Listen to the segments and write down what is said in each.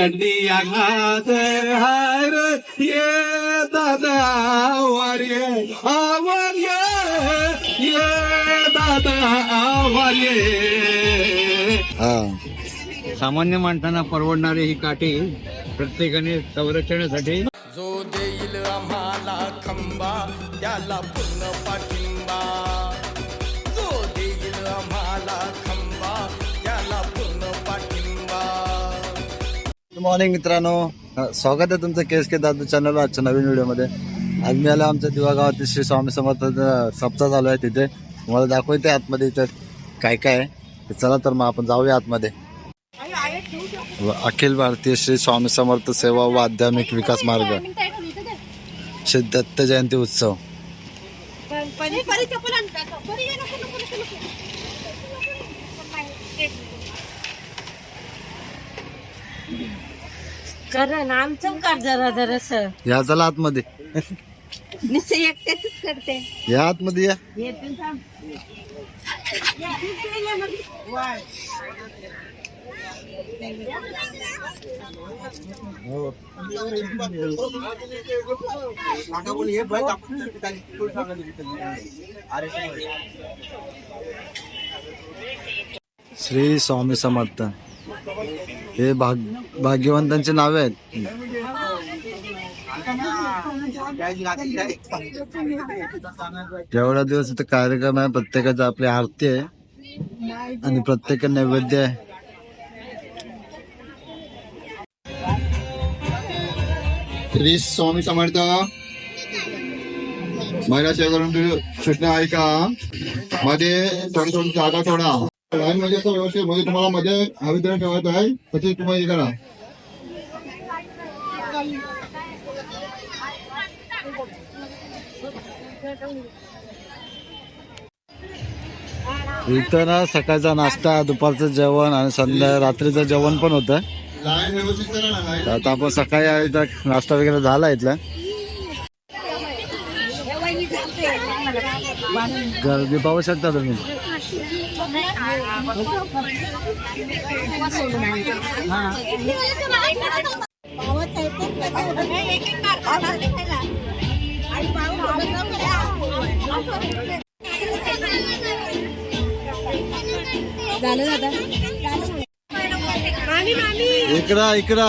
चड्डिया घात हार ये दादा आवर ये आवर ये ये दादा आवर ये हा. सामान्य माणसांना परवडणारी ही काठी प्रत्येकाने संरक्षणासाठी जो देईल आम्हाला खंबा त्याला पूर्ण पाठिंबा गुड मॉर्निंग मित्रांनो. स्वागत आहे तुमचं केस के दादू चॅनल आजच्या नवीन व्हिडिओमध्ये. आज मी आलो आमच्या दिवागावातील श्री स्वामी समर्थ सप्ताह चालू आहे तिथे. तुम्हाला दाखवते आतमध्ये इथं काय काय आहे. चला तर मग आपण जाऊया आतमध्ये. अखिल भारतीय श्री स्वामी समर्थ सेवा व आध्यात्मिक विकास मार्ग. श्री दत्त जयंती उत्सव. करा ना आमचं कर जरा जरास. या चला आतमध्ये. नुसतं एकट्याच करते. या आतमध्ये या. थांब. श्री स्वामी समर्थ. हे भाग भाग्यवंतांचे नावे आहेत. जेवढा दिवस इथं कार्यक्रम आहे प्रत्येकाचा आपली आरती आहे आणि प्रत्येक नैवेद्य आहे. श्री स्वामी समर्थ. महिला सेवा करून सूचना ऐका. मध्ये थोडी थोडी जागा थोडा मध्ये असं व्यवस्थित म्हणजे तुम्हाला हवी तर ठेवायचं आहे तशी तुम्ही हे करा. इथं ना सकाळचा नाश्ता दुपारचं जेवण आणि संध्या रात्रीचं जेवण पण होतं. तर आता आपण सकाळी नाश्ता वगैरे झाला इथला. गर्दी पाहू शकता तुम्ही? झालं दादा इकडा इकडा.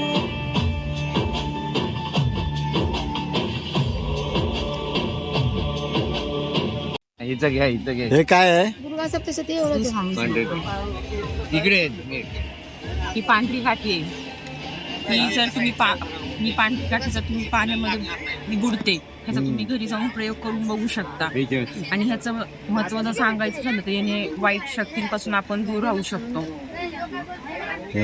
इथं घ्या इथं घ्या. हे काय आहे? दुर्गा सप्तशती एवढं इकडे ही. पांढरी काठी आहे. ही जर तुम्ही पा ही पांढरी काठी जर तुम्ही पाण्यामध्ये ही बुडते ह्याचा तुम्ही घरी जाऊन प्रयोग करून बघू शकता. आणि ह्याचं महत्त्व जर सांगायचं झालं तर याने वाईट शक्तींपासून आपण दूर राहू शकतो. हे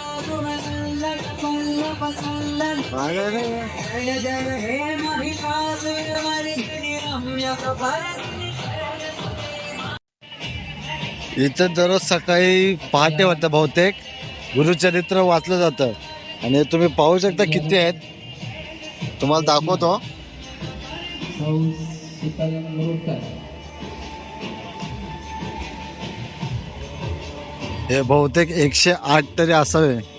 इथं दररोज सकाळी पहाटे होतं बहुतेक गुरुचरित्र वाचलं जातं. आणि तुम्ही पाहू शकता किती आहेत. तुम्हाला दाखवतो. हे बहुतेक एकशे आठ तरी असावे.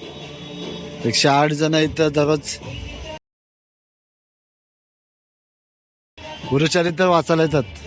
एकशे आठ जण इथं दररोज गुरुचरित्र वाचायला येतात.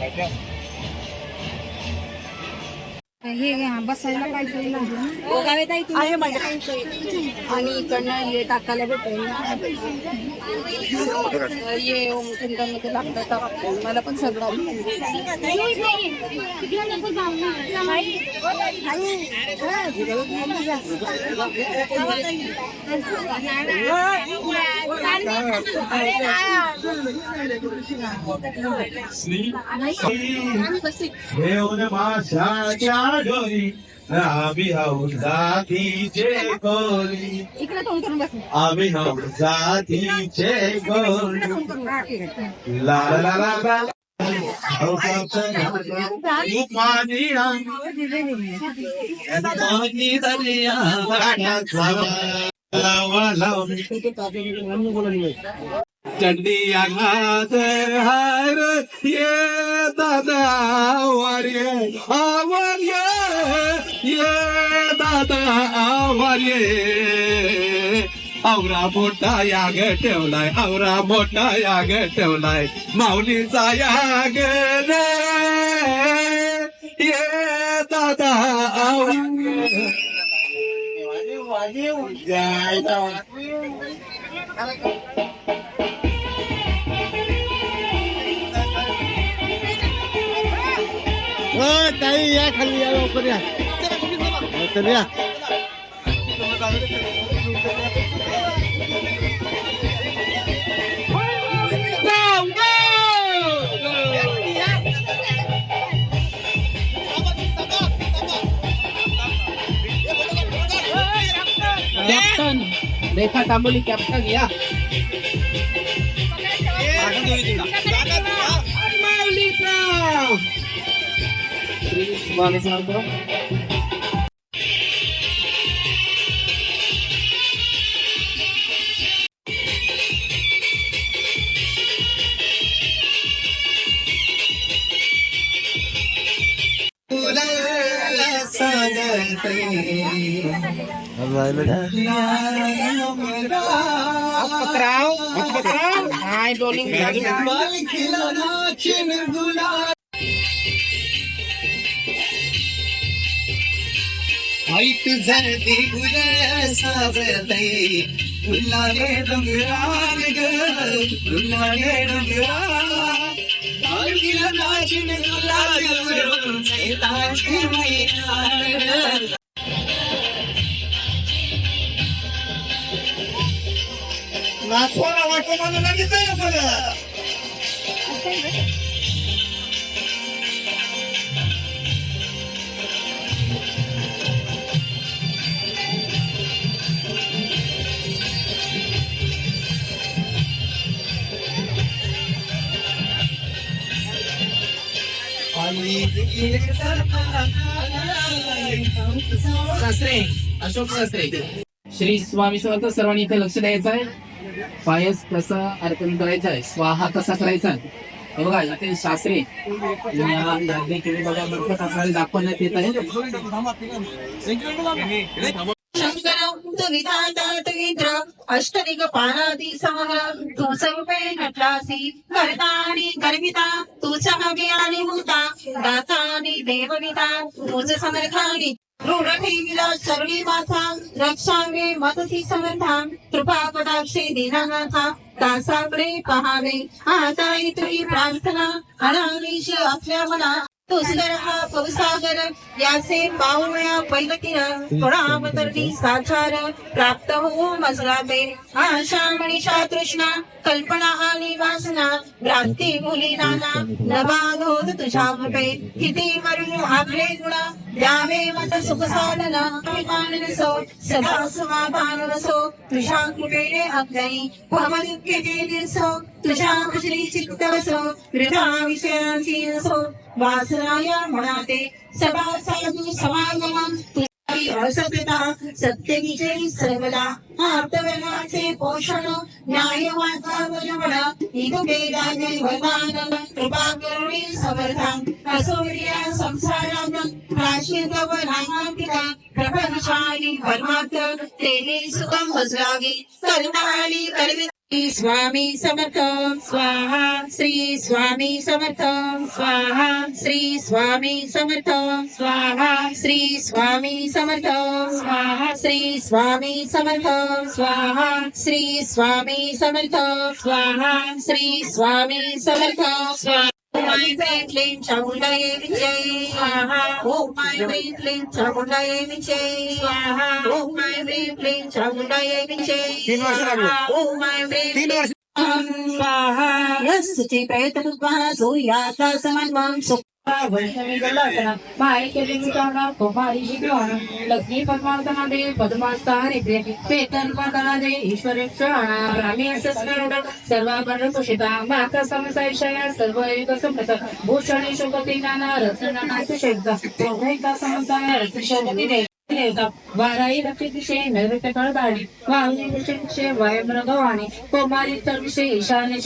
Right. हे बसायला काहीतरी लागेल आणि इकडनं हे टाकायला भेटेल ये ओमकुंडामध्ये लागतं मला पण सगळं घेऊन माशाच्या डोरी आम्ही हाऊ जातीचे गोरी इकडे तोंड करून बस आम्ही हाऊ जातीचे गोरी ला ला ला ला ला पाणी पाणी लावा लावणी चंडी आघात हार ये दादा आवार्य आवार्य ये दादा आवार्य आवरा मोठा याग ठेवलाय आवरा मोठा याग ठेवलाय माऊलीचा याग रे ये दादा आवार्य काही या खाली या लवकर या लवकर या कॅप्टन रेखा तांबोली कॅप्टन या श्री स्वामी झाली गुलाय साजतय गुलाले डोंगरान ग गुलाले डोंगरा आईला नाचिन गुलाल ताची मैना नाचवाला वाटतो मला लगेच आहे. सगळ्या सासरे अशोक सासरे. श्री स्वामी समर्थ सर्वांनी इथे लक्ष द्यायचं आहे. पायस कसा अर्पण करायचा आहे? स्वाहा कसा करायचा हे बघा इथे शास्त्री बघा दाखवण्यात येत आहे अष्टदिग पारादी समग तू स्वरूपे नटलासी करता आणि गर्विता तूच हवी आणि होता दाता देवविता तुझ समर्थानी ऋण ठेविला माथा रक्षावे मदती समर्था कृपा कटाक्षे दिनानाथा दासाकडे पहावे. आता तुझी प्रार्थना अनामिष असल्या मना तो सुंदर हा पवसागर याचे पावया पैलतीन थोडावतरणी साचार प्राप्त हो मजलाबे आशा मनीषा तृष्णा कल्पना आणि वासना भ्रांती मुली नाना नबाधोद तुझ्या भपे किती मरू आपले गुण द्यावे मत सुख साधना अभिमानसो सदा समाधानसो तुझ्या कृपेने अग्नि भवदुःखे दिसो. तुझ्या श्री चित्तवसो वृथा विषयांची नसो वासनाया म्हणाते सभा साधू समागमन असत्यता सत्य विजयी सर्वदा आर्तवर्गाचे पोषण न्याय वातावरण इदुभेदाने वरदान कृपा करुणी समर्था असोर्या संसारात प्राचीन नामांकिता प्रपंचाली परमात्म तेने सुखम भजलागे कर्माली कर्मी श्री स्वामी समर्थ स्वाहा श्री स्वामी समर्थ स्वाहा श्री स्वामी समर्थ स्वाहा श्री स्वामी समर्थ स्वाहा श्री स्वामी समर्थ स्वाहा श्री स्वामी समर्थ स्वाहा श्री स्वामी समर्थ स्वाहा ओम क्लीं चामुंडाये विजय स्वाहा ओम क्लीं क्लीं चामुंडाये विजय स्वाहा ओम क्लीं क्लीं चामुंडाये विजय तीन वर्ष लागले. ओम क्लीं तीन वर्ष स्वाहा यस्तुते प्रयत्नद्वारा सूर्याचा समान सुख वैष्णवी गल्लासना माय विचारणा कुमारी शिकवण लक्ष्मी पद्मार्थना दे पद्मास्ताने दे पेतन दे ईश्वर क्षणा ब्राह्मी असस्करुड सर्वाभरण कुशिता माता समसायशया सर्व एक संपत भूषणे शुभती नाना रत्नानाथ शेगदा चौघैका समताय रत्नशोभती दे वाराई रक्ती नैऋत्य कळदाडी वावली दिशे कुमारी तर विषय ईशान्य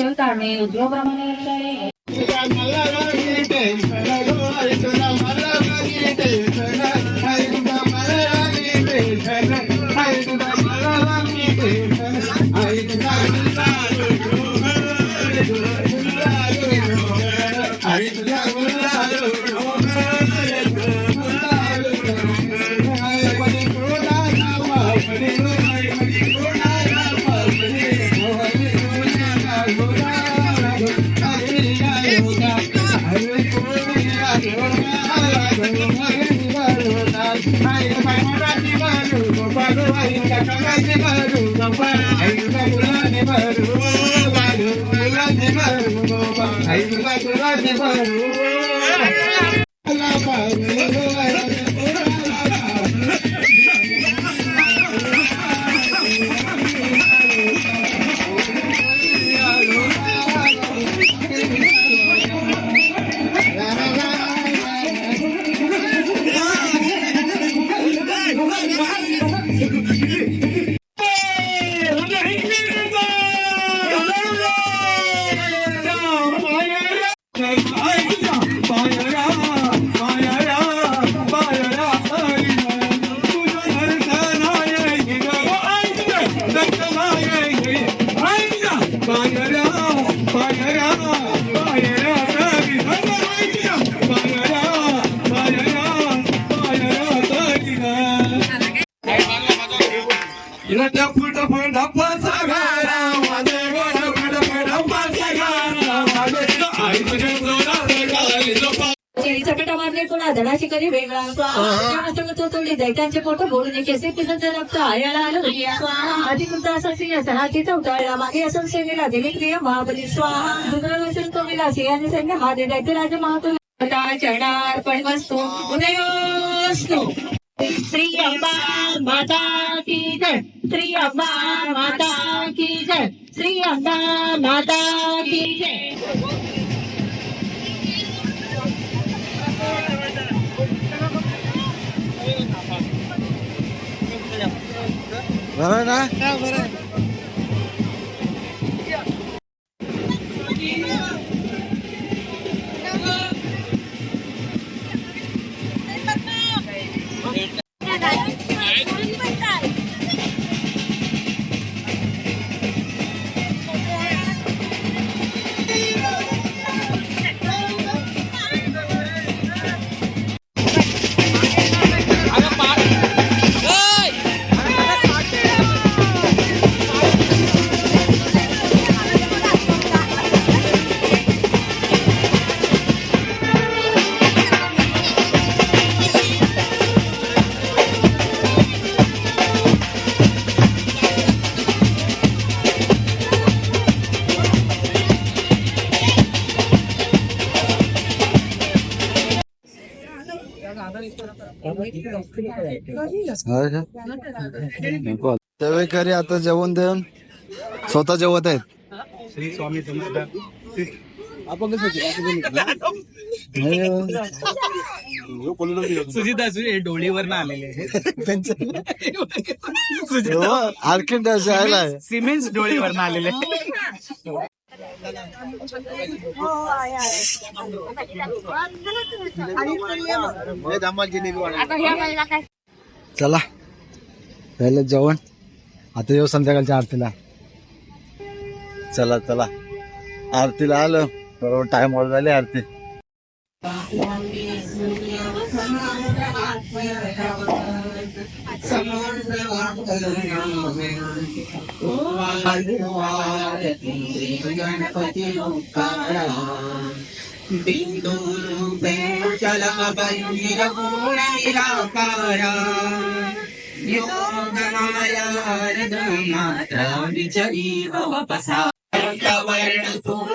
ఐదు पुन्हा धनाची कधी वेगळा तो तोडली दैत्यांचे पोट बोलून केसे पिसाचे रक्त आयाला आलं. आधी तुमचा असा सिंह सणाची चौटाळला मागे असून सेनेला देवी प्रिय महाबली. स्वाहा. तो विलासी आणि सैन्य हा दे दैत्य राजा महातुल चरणार्पण वस्तू. उदयोस्तु. श्री अंबा माता की जय. श्री अंबा माता की जय. श्री अंबा माता की जय. बरोबर ना होय तवेकरी आता जेवण देऊन स्वतः जेवत आहेत. श्री डोळीवर ना आलेले आणखीन सिमेंट डोळीवर आलेले चला. पहिले जेवण. आता येऊ संध्याकाळच्या आरतीला. चला चला. आरतीला आलं. बरोबर टाइम वर झाली आरती. गणपति बिन्दुरूपेण चलमबन्निरगुणनिराकारा योगमायारदमात्रा विचरीव वपसा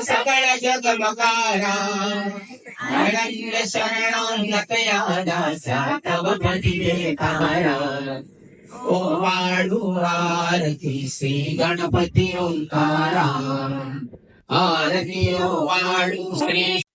सकल जगमकारा अरण्य शरणाङ्गतया दासा तव प्रतिदेकारा। ಓವಾಡುವ ಆರತಿ ಶ್ರೀ ಗಣಪತಿ ಓಂಕಾರ ಆರತಿಯೋ ವಾಳು ಶ್ರೀ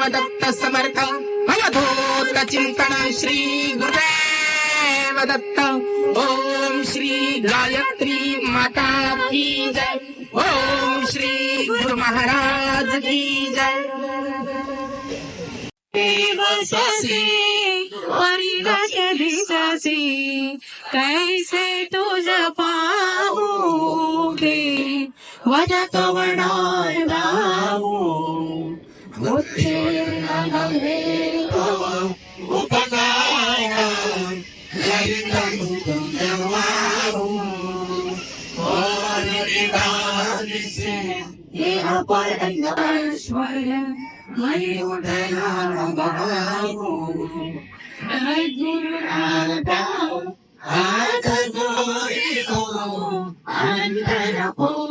गुरुदेवदत्त समर्थ अवधूत चिंतन श्री गुरुदेवदत्त. ओम श्री गायत्री माता की जय. ओम श्री गुरु महाराज की जय. दिवससी कैसे तुझ पाहू वजा तो vada. in the birds waiting, the down And I didn't have the doubt, I could do it all, and then I pulled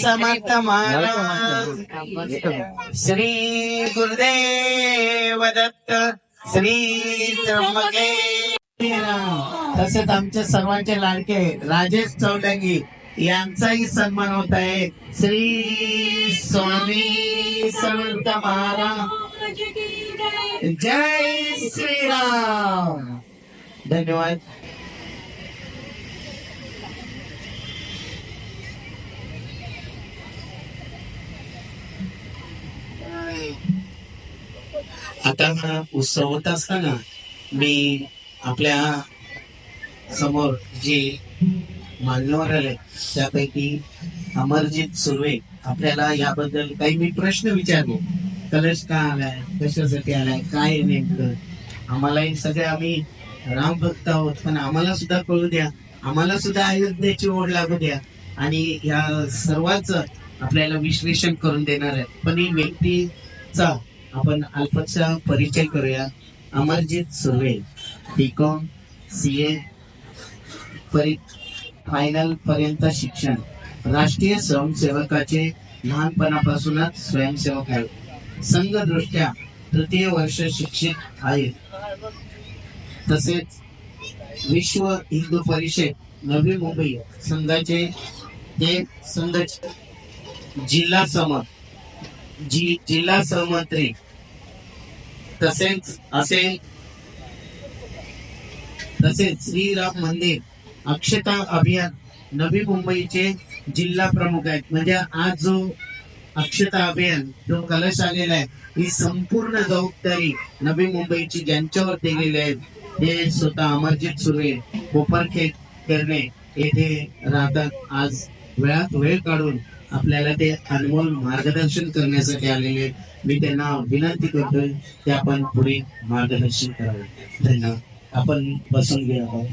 Samarth Maharaj Shri Gurudev Datta Shri त्र्यंबके तसेच आमचे सर्वांचे लाडके राजेश चौलंगी यांचाही सन्मान होत आहे. श्री स्वामी समर्थ महाराज. जय श्रीराम. धन्यवाद. आता हा उत्सव होत असताना मी आपल्यासमोर जे मान्यवर आले त्यापैकी अमरजित सुर्वे आपल्याला याबद्दल काही मी प्रश्न विचारले. कलश का आलाय? कशासाठी आलाय? काय नेमकं? आम्हालाही सगळे आम्ही राम भक्त आहोत पण आम्हाला सुद्धा कळू द्या. आम्हाला सुद्धा अयोध्येची ओढ लागू द्या. आणि या सर्वांच आपल्याला विश्लेषण करून देणार आहे पण ही व्यक्तीचा आपण अल्पचा परिचय करूया. Amarjit Surve BCom C A final पर्यंत शिक्षण. राष्ट्रीय स्वयंसेवकाचे लहानपणापासूनच स्वयंसेवक आहे संघदृष्ट्या तृतीय वर्ष शिक्षित आहेत. तसेच विश्व हिंदू परिषद नवी मुंबई संघाचे ते संघ जिल्हा सम जी जिल्हा सहमंत्री. तसेच असे तसेच श्रीराम मंदिर अक्षता अभियान नवी मुंबईचे जिल्हा प्रमुख आहेत. म्हणजे आज जो अक्षता अभियान जो कलश आलेला आहे ही संपूर्ण जबाबदारी नवी मुंबईची ज्यांच्यावर दिलेली आहे ते स्वतः अमरजित सुर्वे कोपरखेत करणे येथे राहतात. आज वेळात वेळ काढून आपल्याला ते अनमोल मार्गदर्शन करण्यासाठी आलेले मी त्यांना विनंती करतोय ते आपण पुढे मार्गदर्शन करावे. धन्यवाद. आपण बसून घ्या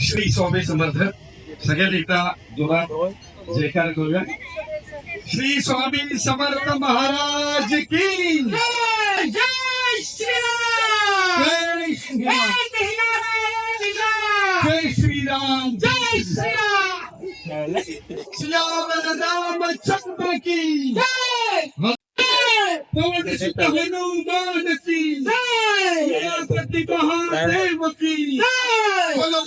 श्री स्वामी समर्थ. सगळ्यात एकदा जोरात जयकार करूया. श्री स्वामी समर्थ महाराज की जय जय श्रीराम। जय श्रीराम। जय श्रीराम। श्याम रामचंद्र की। जय। पवन सुत हनुमान की जय। पति महादेव की। जय।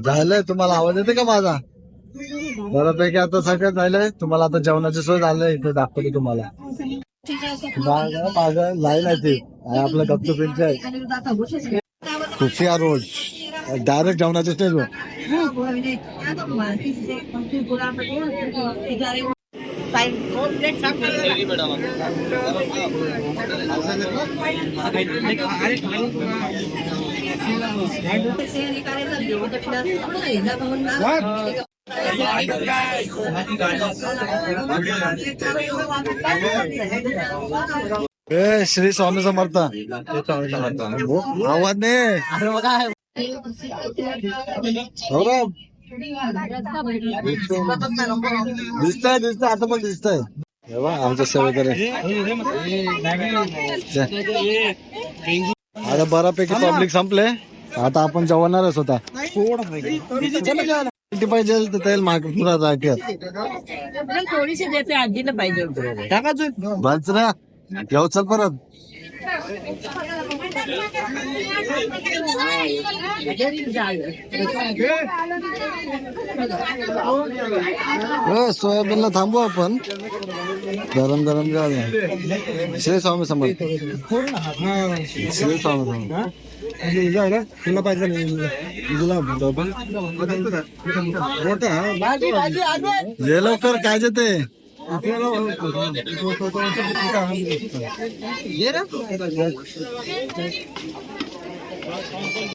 झालंय तुम्हाला आवाज येते का माझा? बऱ्यापैकी आता सगळं झालंय. तुम्हाला आता जेवणाची सोय झालंय इथे दाखवली तुम्हाला. माझं लाईन आहे ती. आपलं आपलं गपचुपींचे आहे. खुशिया रोड डायरेक्ट जेवणाच्या स्टेजवर ए श्री स्वामी समर्थ. आवाज नाही सौरभ. दिसतंय दिसतंय आता पण दिसतंय. हे बघ, आमचं सेवेकरी आता बऱ्यापैकी पब्लिक संपले. आता आपण जेवणारच होता. किती पाहिजे तर तेल माग पुरा जागेत थोडीशी देते आजीला पाहिजे बस ना. येऊ चल परत. हो, सोयाबीनला थांबू आपण. गरम गरम जाऊ श्री स्वामी समर्थ. श्री स्वामी समर्थ. तुला पाहिजे ये लवकर काय जेते